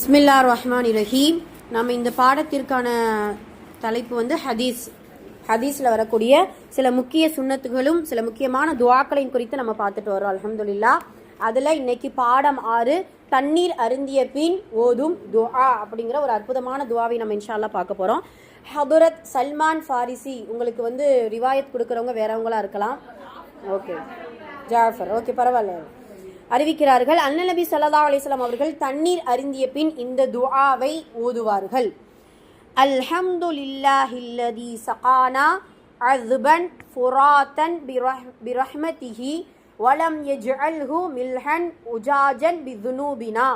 பிஸ்மில்லா ரஹ்மான் ரஹீம் நம்ம இந்த பாடத்திற்கான தலைப்பு வந்து ஹதீஸ். ஹதீஸில் வரக்கூடிய சில முக்கிய சுண்ணத்துகளும் சில முக்கியமான துவாக்களையும் குறித்து நம்ம பார்த்துட்டு வரோம் அலமதுல்லா அதில் இன்னைக்கு பாடம் ஆறு தண்ணீர் அருந்திய பின் ஓதும் துஆ அப்படிங்கிற ஒரு அற்புதமான துவாவை நம்ம இன்ஷால்லாம் பார்க்க போகிறோம் ஹதுரத் சல்மான் ஃபாரிசி உங்களுக்கு வந்து ரிவாயத் கொடுக்குறவங்க வேறவங்களா இருக்கலாம். ஓகே. ஜாஃபர் ஓகே பரவாயில்ல. அறிவிக்கிறார்கள். அண்ணல் நபி ஸல்லல்லாஹு அவர்கள் தண்ணீர் அருந்திய பின் இந்த துஆவை ஓதுவார்கள். அல்ஹம்துலில்லாஹில்லதி சகானா அஸ்பன் ஃபுராத்தன் பிரஹ்மதிஹி வலம் எஜ்அல்ஹு மில்ஹன் உஜாஜன் பிதுனூபினா.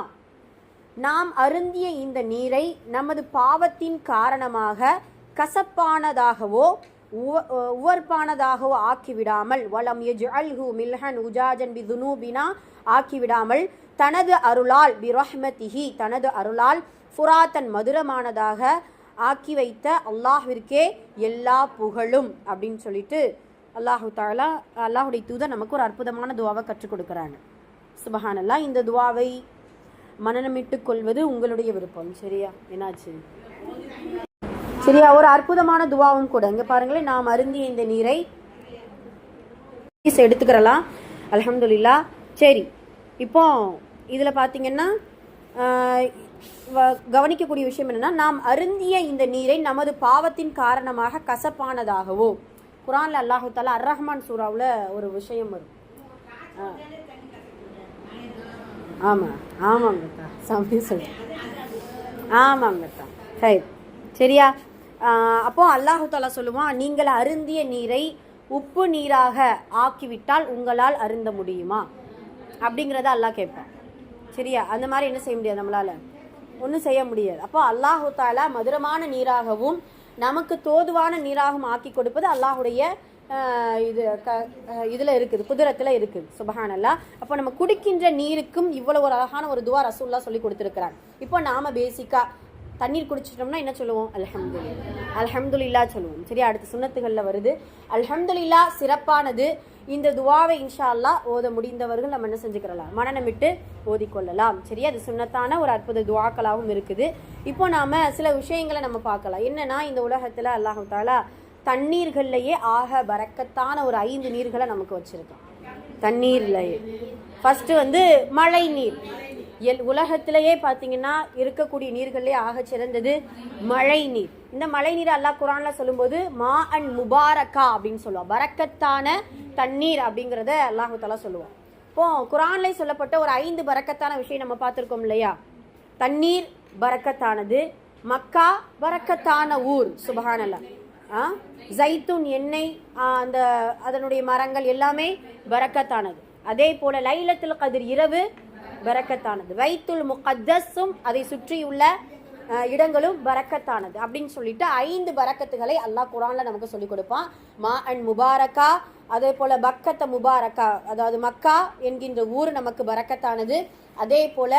நாம் அருந்திய இந்த நீரை நமது பாவத்தின் காரணமாக கசப்பானதாகவோ உவர்ப்பானதாகவோ ஆக்கிவிடாமல் வலம் யஜ்அல்ஹு மில்ஹன் உஜாஜன் பிதுனூபினா ஆக்கிவிடாமல் தனது அருளால் பிரஹ்மதிஹி தனது அருளால் ஃபுராத்தன் மதுரமானதாக ஆக்கி வைத்த அல்லாஹிற்கே எல்லா புகழும் அப்படின்னு சொல்லிட்டு அல்லாஹு தாலா அல்லாஹுடைய தூதர் நமக்கு ஒரு அற்புதமான துவாவை கற்றுக் கொடுக்குறாங்க சுபஹானல்லா இந்த துவாவை மனநமிட்டு கொள்வது உங்களுடைய விருப்பம் சரியா? என்னாச்சு? சரியா? ஒரு அற்புதமான துவாவும் கூட. இங்க பாருங்களேன் நாம் அருந்திய இந்த நீரை எடுத்துக்கிறலாம். அலமதுல்லா சரி இப்போ இதில் பார்த்தீங்கன்னா வ- கவனிக்கக்கூடிய விஷயம் என்னன்னா நாம் அருந்திய இந்த நீரை நமது பாவத்தின் காரணமாக கசப்பானதாகவோ குரான்ல அல்லாஹு தாலா அர் ரஹ்மான் சூறாவில் ஒரு விஷயம் வரும். ஆமாம் ஆமாங்கத்தா ஆமாங்கக்கா சாமி சொல்லு ஆமாங்கக்கா சரி சரியா? அப்போது அப்போ அல்லாஹு தாலா சொல்லுவான் நீங்கள் அருந்திய நீரை உப்பு நீராக ஆக்கிவிட்டால் உங்களால் அருந்த முடியுமா? அப்படிங்கிறத அல்லாஹ் கேட்பான். சரியா? அந்த மாதிரி என்ன செய்ய முடியாது நம்மளால. ஒன்றும் செய்ய முடியாது. அப்போ அல்லாஹு தாலா மதுரமான நீராகவும் நமக்கு தோதுவான நீராகவும் ஆக்கி கொடுப்பது அல்லாஹுடைய இது க இதில் இருக்குது குதிரத்தில் இருக்குது. சுபஹானல்லா அப்போ நம்ம குடிக்கின்ற நீருக்கும் இவ்வளோ ஒரு அழகான ஒரு துவா ரசூல்லா சொல்லி கொடுத்துருக்குறாங்க இப்போ நாம் பேசிக்காக தண்ணீர் குடிச்சிட்டோம்னா என்ன சொல்லுவோம்? அல்ஹம்துல்லா அல்ஹம்துல்லா சொல்லுவோம். சரியா? அடுத்த சுண்ணத்துகளில் வருது. அல்ஹம்துல்லா சிறப்பானது. இந்த துவாவை இன்ஷா அல்லா ஓத முடிந்தவர்கள் நம்ம என்ன செஞ்சுக்கிறலாம்? மனநமிட்டு ஓதிக்கொள்ளலாம். சரியா? அது சுன்னத்தான ஒரு அற்புத துவாக்களாகவும் இருக்குது. இப்போ நாம சில விஷயங்களை நம்ம பார்க்கலாம். என்னன்னா இந்த உலகத்தில் அல்லாஹு தாலா ஆக பறக்கத்தான ஒரு ஐந்து நீர்களை நமக்கு வச்சுருக்கோம் தண்ணீர்லையே. ஃபர்ஸ்ட் வந்து மழை நீர் எல் உலகத்திலேயே பார்த்தீங்கன்னா இருக்கக்கூடிய நீர்கள்லேயே ஆக சிறந்தது மழை நீர் இந்த மழை நீர் அல்லாஹ் குரான்ல சொல்லும்போது மா அண்ட் முபாரக்கா அப்படின்னு சொல்லுவான். பரக்கத்தான தண்ணீர் அப்படிங்கிறத அல்லாஹு தலா சொல்லுவான். இப்போ குரான்ல சொல்லப்பட்ட ஒரு ஐந்து பரக்கத்தான விஷயம் நம்ம பார்த்துருக்கோம் இல்லையா? தண்ணீர் பரக்கத்தானது மக்கா பரக்கத்தான ஊர் சுபஹானல்லா. ஆ? ஜைத்தூன் எண்ணெய் அந்த அதனுடைய மரங்கள் எல்லாமே பரக்கத்தானது அதே போல லைலத்தில் கதிர் இரவு பரக்கத்தானது. வைத்துல் முகத்தஸும் அதை சுற்றியுள்ள இடங்களும் பரக்கத்தானது. அப்படின்னு சொல்லிட்டு ஐந்து பரக்கத்துகளை அல்லாஹ் குரான்ல நமக்கு சொல்லிக் கொடுப்பான். மா அண்ட் முபாரக்கா அதே போல பக்கத்த முபாரக்கா அதாவது மக்கா என்கின்ற ஊர் நமக்கு பரக்கத்தானது. அதே போல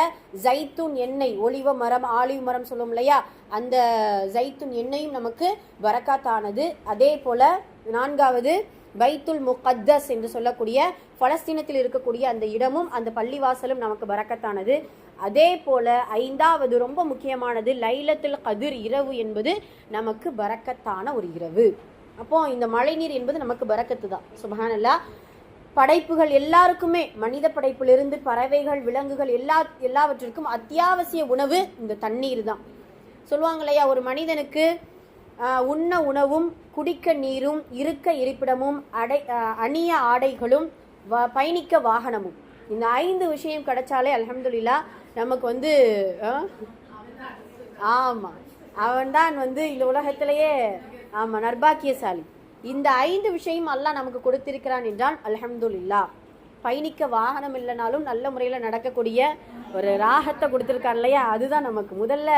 ஜைத்தூன் எண்ணெய் ஒளிவ மரம் ஆலிவ் மரம் சொல்லும் இல்லையா? அந்த ஜைத்தூன் எண்ணெயும் நமக்கு பரக்கத்தானது. அதே போல நான்காவது பைத்துல் முகத்தஸ் என்று சொல்லக்கூடிய பலஸ்தீனத்தில் இருக்கக்கூடிய அந்த இடமும் அந்த பள்ளிவாசலும் நமக்கு பறக்கத்தானது அதே போல ஐந்தாவது ரொம்ப முக்கியமானது லைலத்துல் கதிர் இரவு என்பது நமக்கு பறக்கத்தான ஒரு இரவு. அப்போ இந்த மழைநீர் என்பது நமக்கு பறக்கத்து தான். சுபஹானல்லா. படைப்புகள் எல்லாருக்குமே மனித படைப்பிலிருந்து பறவைகள் விலங்குகள் எல்லா எல்லாவற்றிற்கும் அத்தியாவசிய உணவு இந்த தண்ணீர் தான். சொல்லுவாங்க இல்லையா ஒரு மனிதனுக்கு உண்ண உணவும் குடிக்க நீரும் இருக்க இருப்பிடமும் அடை அணிய ஆடைகளும் வ- பயணிக்க வாகனமும். இந்த ஐந்து விஷயம் கிடைச்சாலே அலமதுல்லா நமக்கு வந்து ஆமாம் அவன்தான் வந்து இந்த உலகத்திலேயே ஆமாம் நர்பாக்கியசாலி. இந்த ஐந்து விஷயம் அல்லாஹ் நமக்கு கொடுத்திருக்கிறான் என்றால் அலமதுல்லா பயணிக்க வாகனம் இல்லைனாலும் நல்ல முறையில் நடக்கக்கூடிய ஒரு ராகத்தை கொடுத்துருக்கான் இல்லையா? அதுதான் நமக்கு முதல்ல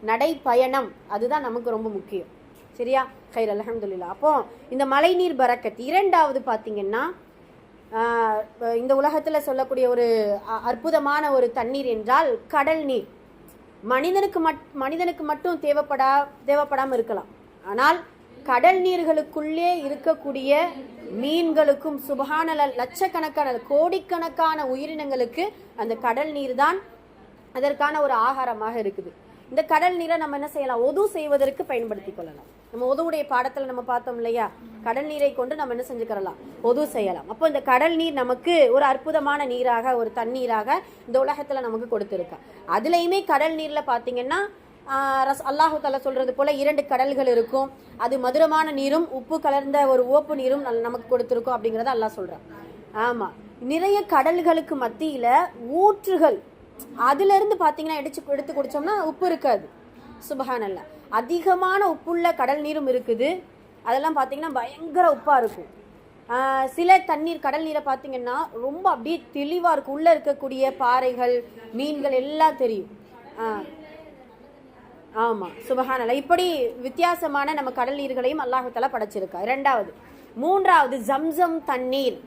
நடை பயணம் அதுதான் நமக்கு ரொம்ப முக்கியம். சரியா? கைர் அல்ஹம்துலில்லா அப்போ இந்த மழைநீர் பறக்கத் இரண்டாவது பார்த்தீங்கன்னா இந்த உலகத்தில் சொல்லக்கூடிய ஒரு அ- அற்புதமான ஒரு தண்ணீர் என்றால் கடல் நீர். மனிதனுக்கு மட் மனிதனுக்கு மட்டும் தேவைப்படா தேவைப்படாமல் இருக்கலாம். ஆனால் கடல் நீர்களுக்குள்ளே இருக்கக்கூடிய மீன்களுக்கும் சுபகான லட்சக்கணக்கான கோடிக்கணக்கான உயிரினங்களுக்கு அந்த கடல் நீர் தான் அதற்கான ஒரு ஆகாரமாக இருக்குது. இந்த கடல் நீரை நம்ம என்ன செய்யலாம்? ஒது செய்வதற்கு பயன்படுத்தி கொள்ளலாம். நம்ம ஒதுவுடைய பாடத்தில் நம்ம பார்த்தோம் இல்லையா? கடல் நீரை கொண்டு நம்ம என்ன செஞ்சுக்கிறலாம் பொது செய்யலாம். அப்போ இந்த கடல் நீர் நமக்கு ஒரு அற்புதமான நீராக ஒரு தண்ணீராக இந்த உலகத்தில் நமக்கு கொடுத்துருக்கா. அதுலேயுமே கடல் நீரில் பார்த்தீங்கன்னா ரஸ் அல்லாஹு தாலா சொல்கிறது போல் இரண்டு கடல்கள் இருக்கும். அது மதுரமான நீரும் உப்பு கலர்ந்த ஒரு ஓப்பு நீரும் நல்- நமக்கு கொடுத்துருக்கும் அப்படிங்கிறத அல்லாஹ் சொல்கிறான் ஆமாம் நிறைய கடல்களுக்கு மத்தியில் ஊற்றுகள் அதுலேருந்து பார்த்தீங்கன்னா எடுத்து எடுத்து குடித்தோம்னா உப்பு இருக்காது. சுபஹானல்ல. அதிகமான உப்புள்ள கடல் நீரும் இருக்குது. அதெல்லாம் பார்த்தீங்கன்னா பயங்கர உப்பாக இருக்கும். சில தண்ணீர் கடல் நீரை பார்த்தீங்கன்னா ரொம்ப அப்படியே தெளிவாக இருக்கும். உள்ளே இருக்கக்கூடிய பாறைகள் மீன்கள் எல்லாம் தெரியும். ஆமாம் ஆமா இப்படி வித்தியாசமான நம்ம கடல் நீர்களையும் அல்லாஹத்தால படைச்சிருக்கா. இரண்டாவது மூன்றாவது ஜம்சம் தண்ணீர்.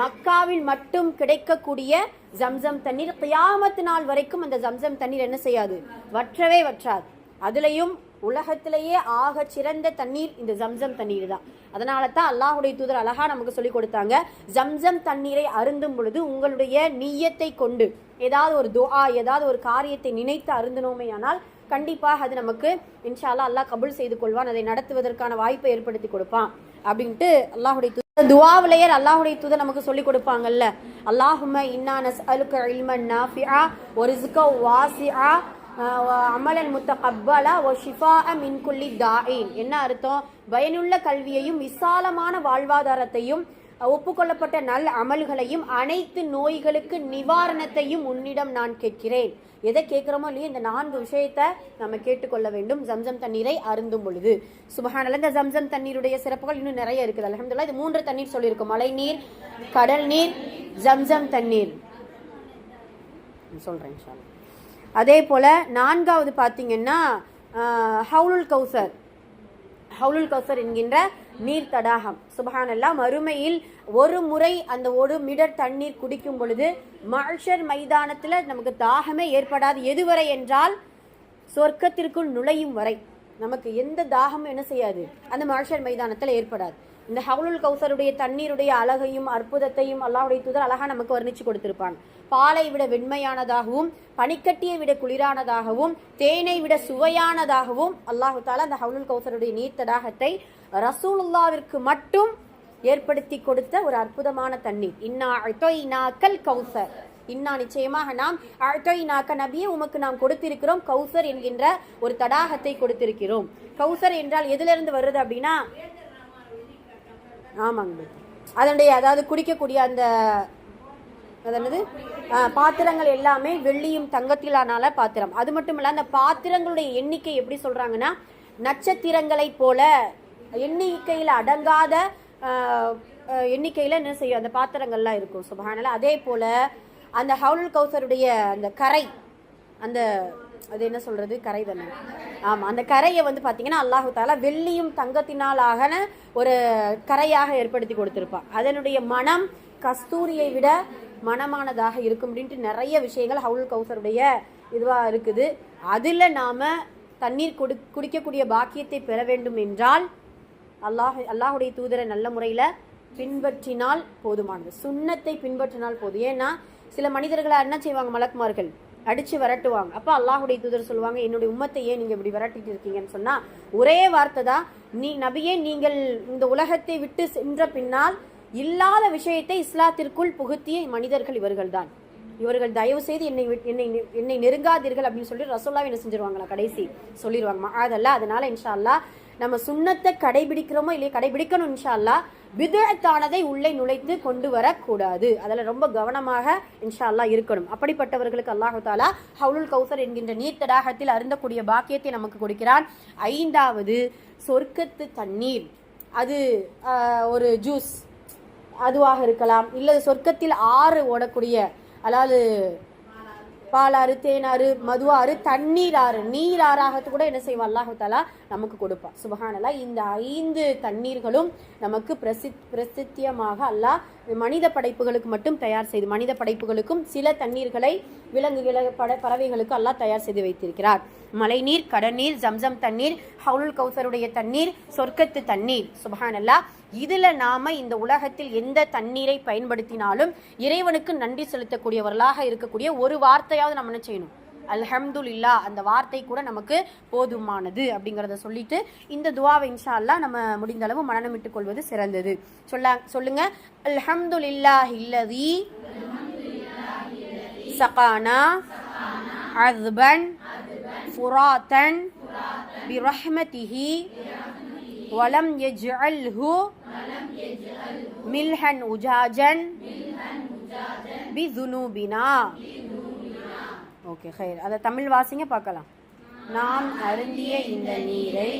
மக்காவில் மட்டும் கிடைக்கக்கூடிய ஜம்சம் தண்ணீர் கியாமத்து நாள் வரைக்கும் அந்த ஜம்சம் தண்ணீர் என்ன செய்யாது? வற்றவே வற்றாது. அதுலேயும் உலகத்திலேயே ஆக சிறந்த தண்ணீர் இந்த ஜம்சம் தண்ணீர் தான். அதனால தான் அல்லாஹுடைய தூதர் அழகா நமக்கு சொல்லி கொடுத்தாங்க ஜம்சம் தண்ணீரை அருந்தும் பொழுது உங்களுடைய நீயத்தை கொண்டு ஏதாவது ஒரு துஆ ஏதாவது ஒரு காரியத்தை நினைத்து அருந்தினோமே ஆனால் கண்டிப்பாக அது நமக்கு இன்ஷால்லா அல்லாஹ் கபுல் செய்து கொள்வான் அதை நடத்துவதற்கான வாய்ப்பை ஏற்படுத்தி கொடுப்பான். அப்படின்ட்டு அல்லாஹுடைய தூதர் துவாவிலேயே அல்லாஹுடைய தூதர் நமக்கு சொல்லி கொடுப்பாங்கல்ல அல்லாஹும இன்னா அலுக்க இல்மன் நாஃபிஆ வ ரிஸ்கன் வாசிஆ அமலன் முத்தகப்பலா ஓ ஷிஃபா மின் குல்லி தாயின். என்ன அர்த்தம்? பயனுள்ள கல்வியையும் விசாலமான வாழ்வாதாரத்தையும் ஒப்புக்கொள்ளப்பட்ட நல் அமல்களையும் அனைத்து நோய்களுக்கு நிவாரணத்தையும் உன்னிடம் நான் கேட்கிறேன். எதை கேட்குறோமோ இல்லையோ? இந்த நான்கு விஷயத்தை நம்ம கேட்டுக்கொள்ள வேண்டும். ஜம்சம் தண்ணீரை அருந்தும் பொழுது. சுபஹானல்ல இந்த ஜம்சம் தண்ணீருடைய சிறப்புகள் இன்னும் நிறைய இருக்குது. அலமதுல்லா இது மூன்று தண்ணீர் சொல்லியிருக்கோம். மழை நீர் கடல் நீர் ஜம்சம் தண்ணீர். சொல்கிறேன் சார் அதே போல் நான்காவது பார்த்தீங்கன்னா ஹவுலுல் கௌசர். ஹவுலுல் கௌசர் என்கின்ற நீர் தடாகம். சுபஹானல்லா மறுமையில் ஒரு முறை அந்த ஒரு மிடர் தண்ணீர் குடிக்கும் பொழுது மஹ்ஷர் மைதானத்தில் நமக்கு தாகமே ஏற்படாது. எதுவரை என்றால் சொர்க்கத்திற்குள் நுழையும் வரை. நமக்கு எந்த தாகமும் என்ன செய்யாது? அந்த மஹ்ஷர் மைதானத்தில் ஏற்படாது. இந்த ஹவுலுல் கௌசருடைய தண்ணீருடைய அழகையும் அற்புதத்தையும் அல்லாவுடைய தூதர் அழகா நமக்கு வர்ணிச்சு கொடுத்திருப்பான். பாலை விட வெண்மையானதாகவும் பனிக்கட்டியை விட குளிரானதாகவும் தேனை விட சுவையானதாகவும் அல்லாஹு தாலா அந்த ஹவுலுல் கௌசருடைய நீர் தடாகத்தை ரசூலுல்லாவிற்கு மட்டும் ஏற்படுத்தி கொடுத்த ஒரு அற்புதமான தண்ணீர். இன்னா கல் கௌசர். இன்னா நிச்சயமாக நாம் அழ்தொய்னாக்க நபியே உமக்கு நாம் கொடுத்திருக்கிறோம். கௌசர் என்கின்ற ஒரு தடாகத்தை கொடுத்திருக்கிறோம். கௌசர் என்றால் எதிலிருந்து வருது அப்படின்னா ஆமாங்க அதனுடைய அதாவது குடிக்கக்கூடிய அந்த அதனது பாத்திரங்கள் எல்லாமே வெள்ளியும் தங்கத்திலானால பாத்திரம். அது மட்டும் இல்லை அந்த பாத்திரங்களுடைய எண்ணிக்கை எப்படி சொல்கிறாங்கன்னா நட்சத்திரங்களை போல எண்ணிக்கையில் அடங்காத எண்ணிக்கையில் என்ன செய்யும்? அந்த பாத்திரங்கள்லாம் இருக்கும். சுபஹானல்ல. அதே போல் அந்த ஹவுலுல் கௌசருடைய அந்த கரை அந்த அது என்ன சொல்றது? கரை தானே ஆமா அந்த கரையை வந்து பாத்தீங்கன்னா அல்லாஹு தாலா வெள்ளியும் தங்கத்தினாலாகன ஒரு கரையாக ஏற்படுத்தி கொடுத்திருப்பான். அதனுடைய மனம் கஸ்தூரியை விட மனமானதாக இருக்கும் அப்படின்ட்டு நிறைய விஷயங்கள் ஹவுல் கௌசருடைய இதுவாக இருக்குது. அதில் நாம் தண்ணீர் குடி குடிக்கக்கூடிய பாக்கியத்தை பெற வேண்டும் என்றால் அல்லாஹ் அல்லாஹுடைய தூதரை நல்ல முறையில் பின்பற்றினால் போதுமானது. சுண்ணத்தை பின்பற்றினால் போதும். ஏன்னா சில மனிதர்களை என்ன செய்வாங்க? மலக்குமார்கள். அடிச்சு விரட்டுவாங்க. அப்போ அல்லாஹுடைய தூதர் சொல்லுவாங்க என்னுடைய உம்மத்தை ஏன் நீங்கள் இப்படி விரட்டிட்டு இருக்கீங்கன்னு சொன்னால் ஒரே வார்த்தை தான் நீ நபியே நீங்கள் இந்த உலகத்தை விட்டு சென்ற பின்னால் இல்லாத விஷயத்தை இஸ்லாத்திற்குள் புகுத்திய மனிதர்கள் இவர்கள் தான் இவர்கள் தயவு செய்து என்னை என்னை நெ- என்னை நெருங்காதீர்கள் அப்படின்னு சொல்லி ரசோல்லாவை என்ன செஞ்சிருவாங்களா? கடைசி சொல்லிடுவாங்க அதல்ல அதனால இன்ஷா அல்லா நம்ம சுண்ணத்தை கடைபிடிக்கிறோமோ இல்லையா கடைபிடிக்கணும் இன்ஷா அல்லா விதத்தானதை உள்ளே நுழைத்து கொண்டு வரக்கூடாது. அதில் ரொம்ப கவனமாக இன்ஷா அல்லா இருக்கணும். அப்படிப்பட்டவர்களுக்கு அல்லாஹு தாலா ஹவுலுல் கௌசர் என்கின்ற நீர் தடாகத்தில் அருந்தக்கூடிய பாக்கியத்தை நமக்கு கொடுக்கிறான். ஐந்தாவது சொர்க்கத்து தண்ணீர். அது ஒரு ஜூஸ் அதுவாக இருக்கலாம். இல்லை சொர்க்கத்தில் ஆறு ஓடக்கூடிய அதாவது பாலாறு தேனாறு மதுவாறு தண்ணீர் ஆறு நீர் ஆறாகத்து கூட என்ன செய்வான்? அல்லாஹு தாலா நமக்கு கொடுப்பான் சுபஹானல்லா இந்த ஐந்து தண்ணீர்களும் நமக்கு பிரசி பிரசித்தியமாக அல்லாஹ் மனித படைப்புகளுக்கு மட்டும் தயார் செய்து மனித படைப்புகளுக்கும் சில தண்ணீர்களை விலங்குகளை பட பறவைகளுக்கு அல்லாஹ் தயார் செய்து வைத்திருக்கிறார். மழைநீர் கடநீர் ஜம்சம் தண்ணீர் ஹவுலுல் கௌசருடைய தண்ணீர் சொர்க்கத்து தண்ணீர். சுபஹானல்லா இதில் நாம இந்த உலகத்தில் எந்த தண்ணீரை பயன்படுத்தினாலும் இறைவனுக்கு நன்றி செலுத்தக்கூடியவர்களாக இருக்கக்கூடிய ஒரு வார்த்தையாவது நம்ம என்ன செய்யணும்? அல்ஹம்துலில்லா அந்த வார்த்தை கூட நமக்கு போதுமானது அப்படிங்கிறத சொல்லிட்டு இந்த துவாவை இன்ஷா அல்லாஹ் நம்ம முடிந்த அளவு மனநமிட்டுக் கொள்வது சிறந்தது சொல்ல சொல்லுங்க அல்ஹம்துலில்லா இல்லதி சகானா அஸ்பன் ஃபுராத்தன் பிரஹ்மதிஹி ولم يجعله ملحا أجاجا بذنوبنا ஓகே ஹைர் அதை தமிழ் வாசிங்க பார்க்கலாம். நாம் அருந்திய இந்த நீரை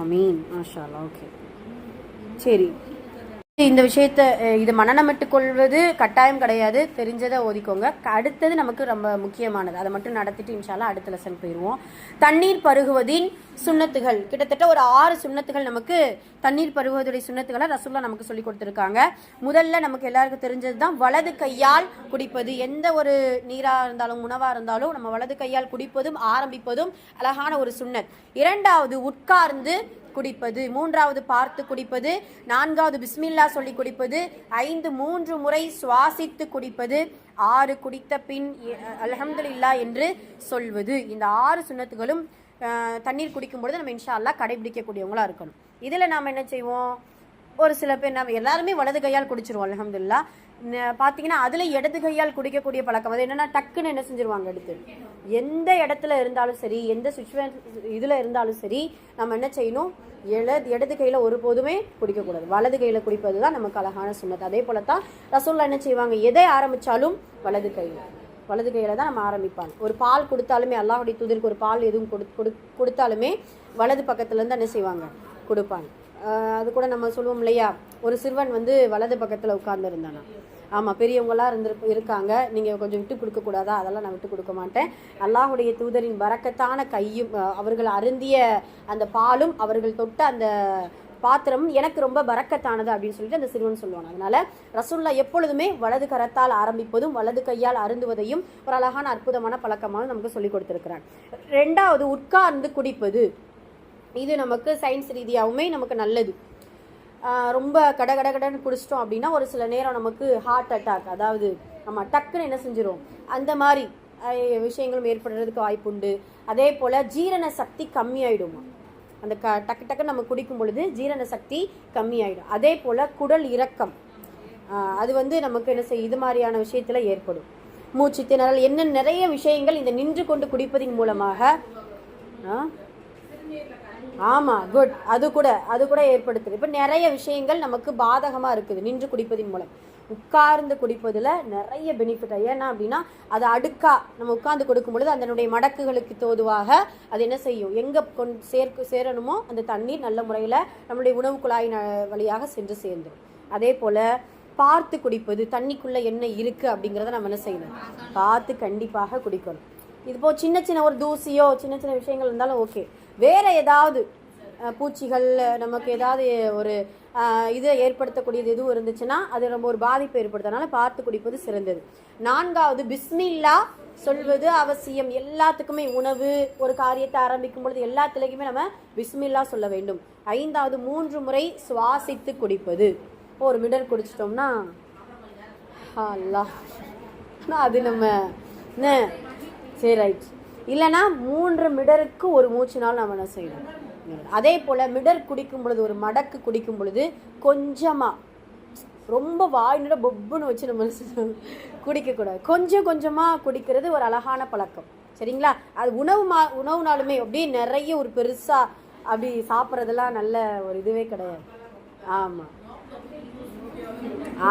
ஆமீன். மாஷா ஓகே. சரி. இந்த விஷயத்த இது மனநமிட்டுக் கொள்வது கட்டாயம் கிடையாது. தெரிஞ்சதை ஓதிக்கோங்க. அடுத்தது நமக்கு ரொம்ப முக்கியமானது. அதை மட்டும் நடத்திட்டு இன்ஷால்லா அடுத்த லெசன் போயிடுவோம். தண்ணீர் பருகுவதின் சுண்ணத்துகள். கிட்டத்தட்ட ஒரு ஆறு சுண்ணத்துகள் நமக்கு தண்ணீர் பருகுவதுடைய சுண்ணத்துகளை ரசூல்லா நமக்கு சொல்லி கொடுத்துருக்காங்க. முதல்ல நமக்கு எல்லாருக்கும் தெரிஞ்சது தான் வலது கையால் குடிப்பது. எந்த ஒரு நீராக இருந்தாலும் உணவாக இருந்தாலும் நம்ம வலது கையால் குடிப்பதும் ஆரம்பிப்பதும் அழகான ஒரு சுண்ணத். இரண்டாவது உட்கார்ந்து குடிப்பது மூன்றாவது பார்த்து குடிப்பது நான்காவது பிஸ்மில்லா சொல்லி குடிப்பது ஐந்து மூன்று முறை சுவாசித்து குடிப்பது ஆறு குடித்த பின் அல்ஹம்துலில்லா என்று சொல்வது. இந்த ஆறு சுண்ணத்துகளும் தண்ணீர் குடிக்கும் பொழுது நம்ம இன்ஷா அல்லா கடைபிடிக்கக்கூடியவங்களாக இருக்கணும். இதில் நாம் என்ன செய்வோம்? ஒரு சில பேர் நம்ம எல்லாருமே வலது கையால் குடிச்சிருவோம் அலமதுல்லா பார்த்தீங்கன்னா அதில் இடது கையால் குடிக்கக்கூடிய பழக்கம். அது என்னென்னா டக்குன்னு என்ன செஞ்சிருவாங்க எடுத்து. எந்த இடத்துல இருந்தாலும் சரி எந்த சுச்சுவேஷன் இதில் இருந்தாலும் சரி நம்ம என்ன செய்யணும்? இடது இடது கையில் ஒருபோதுமே குடிக்கக்கூடாது. வலது கையில் குடிப்பது தான் நமக்கு அழகான சுண்ணத்து. அதே போல தான் ரசூல்லா என்ன செய்வாங்க? எதை ஆரம்பித்தாலும் வலது கையில் வலது கையில் தான் நம்ம ஆரம்பிப்பாங்க. ஒரு பால் கொடுத்தாலுமே அல்லாஹுடைய தூதருக்கு ஒரு பால் எதுவும் கொடு கொடு- கொடுத்தாலுமே வலது பக்கத்துலேருந்து என்ன செய்வாங்க? கொடுப்பாங்க. அது கூட நம்ம சொல்லுவோம் இல்லையா? ஒரு சிறுவன் வந்து வலது பக்கத்தில் உட்கார்ந்துருந்தானா? ஆமாம் பெரியவங்களாம் இருந்து இருக்காங்க. நீங்கள் கொஞ்சம் விட்டு கொடுக்கக்கூடாதா அதெல்லாம் நான் விட்டு கொடுக்க மாட்டேன். அல்லாஹுடைய தூதரின் வரக்கத்தான கையும் அவர்கள் அருந்திய அந்த பாலும் அவர்கள் தொட்ட அந்த பாத்திரம் எனக்கு ரொம்ப பறக்கத்தானது அப்படின்னு சொல்லிட்டு அந்த சிறுவன் சொல்லுவாங்க அதனால ரசுல்லா எப்பொழுதுமே வலது கரத்தால் ஆரம்பிப்பதும் வலது கையால் அருந்துவதையும் ஒரு அழகான அற்புதமான பழக்கமாக நமக்கு சொல்லி கொடுத்திருக்கிறார் ரெண்டாவது உட்கார்ந்து குடிப்பது. இது நமக்கு சயின்ஸ் ரீதியாகவுமே நமக்கு நல்லது. ரொம்ப கட கட கடன்னு குடிச்சிட்டோம் அப்படின்னா ஒரு சில நேரம் நமக்கு ஹார்ட் அட்டாக் அதாவது நம்ம டக்குன்னு என்ன செஞ்சிடும் அந்த மாதிரி விஷயங்களும் ஏற்படுறதுக்கு வாய்ப்புண்டு அதே போல் ஜீரண சக்தி கம்மியாயிடுமா? அந்த க டக்கு டக்குன்னு நம்ம குடிக்கும் பொழுது ஜீரண சக்தி கம்மியாயிடும். அதே போல் குடல் இறக்கம். அது வந்து நமக்கு என்ன செய்யும் இது மாதிரியான விஷயத்தில் ஏற்படும். மூச்சு திணறல் என்ன நிறைய விஷயங்கள் இந்த நின்று கொண்டு குடிப்பதின் மூலமாக ஆ ஆமாம் குட் அது கூட அது கூட ஏற்படுத்துது. இப்போ நிறைய விஷயங்கள் நமக்கு பாதகமாக இருக்குது. நின்று குடிப்பதின் மூலம். உட்கார்ந்து குடிப்பதில் நிறைய பெனிஃபிட் ஏன்னா அப்படின்னா அது அடுக்கா நம்ம உட்கார்ந்து கொடுக்கும் பொழுது அதனுடைய மடக்குகளுக்கு தோதுவாக அது என்ன செய்யும்? எங்கே கொண் சேர்க்கு சேரணுமோ அந்த தண்ணீர் நல்ல முறையில் நம்மளுடைய உணவு குழாய் வழியாக சென்று சேர்ந்துடும் அதே போல் பார்த்து குடிப்பது தண்ணிக்குள்ளே என்ன இருக்குது அப்படிங்கிறத நம்ம என்ன செய்யணும்? பார்த்து கண்டிப்பாக குடிக்கணும். இது போ சின்ன சின்ன ஒரு தூசியோ சின்ன சின்ன விஷயங்கள் இருந்தாலும் ஓகே வேற ஏதாவது பூச்சிகள் நமக்கு ஏதாவது ஒரு இதை இது ஏற்படுத்தக்கூடியது எதுவும் இருந்துச்சுன்னா அது ரொம்ப ஒரு பாதிப்பு ஏற்படுத்தனால பார்த்து குடிப்பது சிறந்தது. நான்காவது பிஸ்மில்லா சொல்வது அவசியம். எல்லாத்துக்குமே உணவு ஒரு காரியத்தை ஆரம்பிக்கும் பொழுது எல்லாத்துலேயுமே நம்ம பிஸ்மில்லா சொல்ல வேண்டும். ஐந்தாவது மூன்று முறை சுவாசித்து குடிப்பது. ஒரு மிடர் குடிச்சிட்டோம்னா அல்லா அது நம்ம என்ன? சரி ரைட் இல்லைன்னா மூன்று மிடருக்கு ஒரு மூச்சு நாள் நம்ம என்ன செய்யணும்? அதே போல் மிடர் குடிக்கும் பொழுது ஒரு மடக்கு குடிக்கும் பொழுது கொஞ்சமாக ரொம்ப வாயினோட பொப்புன்னு வச்சு நம்ம குடிக்கக்கூடாது. கொஞ்சம் கொஞ்சமாக குடிக்கிறது ஒரு அழகான பழக்கம். சரிங்களா? அது உணவு மா உணவுனாலுமே அப்படியே நிறைய ஒரு பெருசாக அப்படி சாப்பிட்றதெல்லாம் நல்ல ஒரு இதுவே கிடையாது. ஆமாம்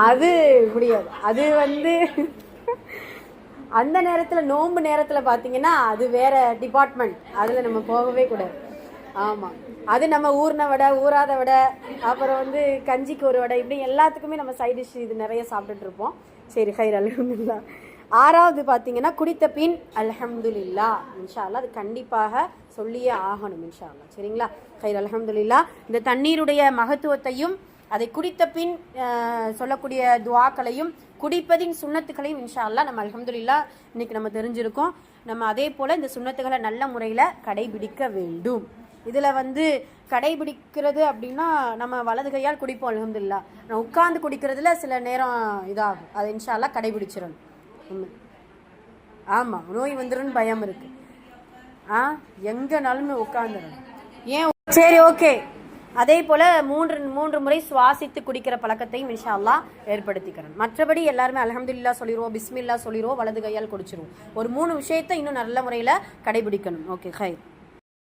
அது முடியாது. அது வந்து அந்த நேரத்தில் நோம்பு நேரத்தில் பார்த்தீங்கன்னா அது வேற டிபார்ட்மெண்ட் அதில் நம்ம போகவே கூடாது. ஆமாம் அது நம்ம ஊர்ன வடை ஊறாத வடை அப்புறம் வந்து கஞ்சிக்கு ஒரு வடை இப்படி எல்லாத்துக்குமே நம்ம சைட் டிஷ் இது நிறைய சாப்பிட்டுட்டு இருப்போம். சரி ஹைர் அலமதுல்லா ஆறாவது பார்த்தீங்கன்னா குடித்த பின் அலஹம்துல்லா இன்ஷால்லா அது கண்டிப்பாக சொல்லியே ஆகணும் இன்ஷால்லா சரிங்களா? ஹைர் அல்ஹம்துலில்லா. இந்த தண்ணீருடைய மகத்துவத்தையும் அதை குடித்த பின் சொல்லக்கூடிய துவாக்களையும் குடிப்பதின் சுண்ணத்துக்களையும் இன்ஷா நம்ம அலமதுல்லா இன்னைக்கு நம்ம தெரிஞ்சிருக்கோம். நம்ம அதே போல் இந்த சுண்ணத்துகளை நல்ல முறையில் கடைபிடிக்க வேண்டும். இதில் வந்து கடைபிடிக்கிறது அப்படின்னா நம்ம வலது கையால் குடிப்போம் அலமதுல்லா நான் உட்கார்ந்து குடிக்கிறதுல சில நேரம் இதாகும். அதை இன்ஷால்லா கடைபிடிச்சிடணும். ஆமாம் நோய் வந்துடும் பயம் இருக்கு. ஆ? எங்கனாலுமே உட்காந்துடணும் ஏன்? சரி ஓகே. அதே போல் மூன்று மூன்று முறை சுவாசித்து குடிக்கிற பழக்கத்தையும் இன்ஷா அல்லாஹ் ஏற்படுத்திக்கிறோம். மற்றபடி எல்லாருமே அலமதுல்லா சொல்லிடுவோம் பிஸ்மில்லா சொல்லிடுவோம் வலது கையால் குடிச்சிருவோம். ஒரு மூணு விஷயத்தை இன்னும் நல்ல முறையில் கடைபிடிக்கணும். Okay high